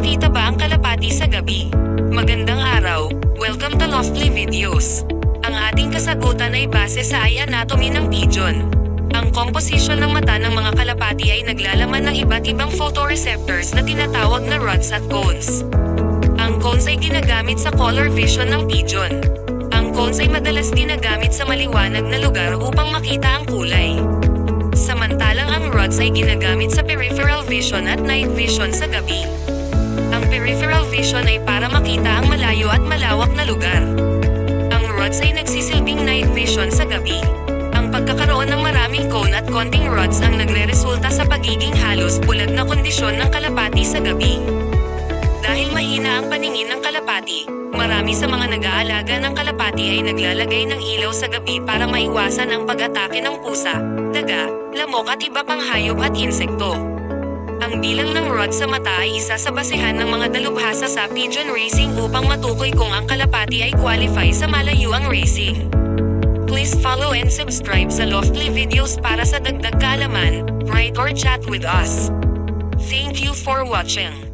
makita ba ang kalapati sa gabi? Magandang araw, welcome to Loftly Videos. Ang ating kasagutan ay base sa eye anatomy ng pigeon. Ang komposisyon ng mata ng mga kalapati ay naglalaman ng iba't ibang photoreceptors na tinatawag na rods at cones. Ang cones ay ginagamit sa color vision ng pigeon. Ang cones ay madalas ginagamit sa maliwanag na lugar upang makita ang kulay. Samantalang ang rods ay ginagamit sa peripheral vision at night vision sa gabi. Peripheral vision ay para makita ang malayo at malawak na lugar. Ang rods ay nagsisilbing night vision sa gabi. Ang pagkakaroon ng maraming cone at konting rods ang nagre-resulta sa pagiging halos bulag na kondisyon ng kalapati sa gabi. Dahil mahina ang paningin ng kalapati, marami sa mga nag-aalaga ng kalapati ay naglalagay ng ilaw sa gabi para maiwasan ang pag-atake ng pusa, daga, lamok at iba pang hayop at insekto. Ang bilang ng rod sa mata ay isa sa basehan ng mga dalubhasa sa pigeon racing upang matukoy kung ang kalapati ay qualify sa malayuang racing. Please follow and subscribe sa Loftly Videos para sa dagdag kaalaman, write or chat with us. Thank you for watching.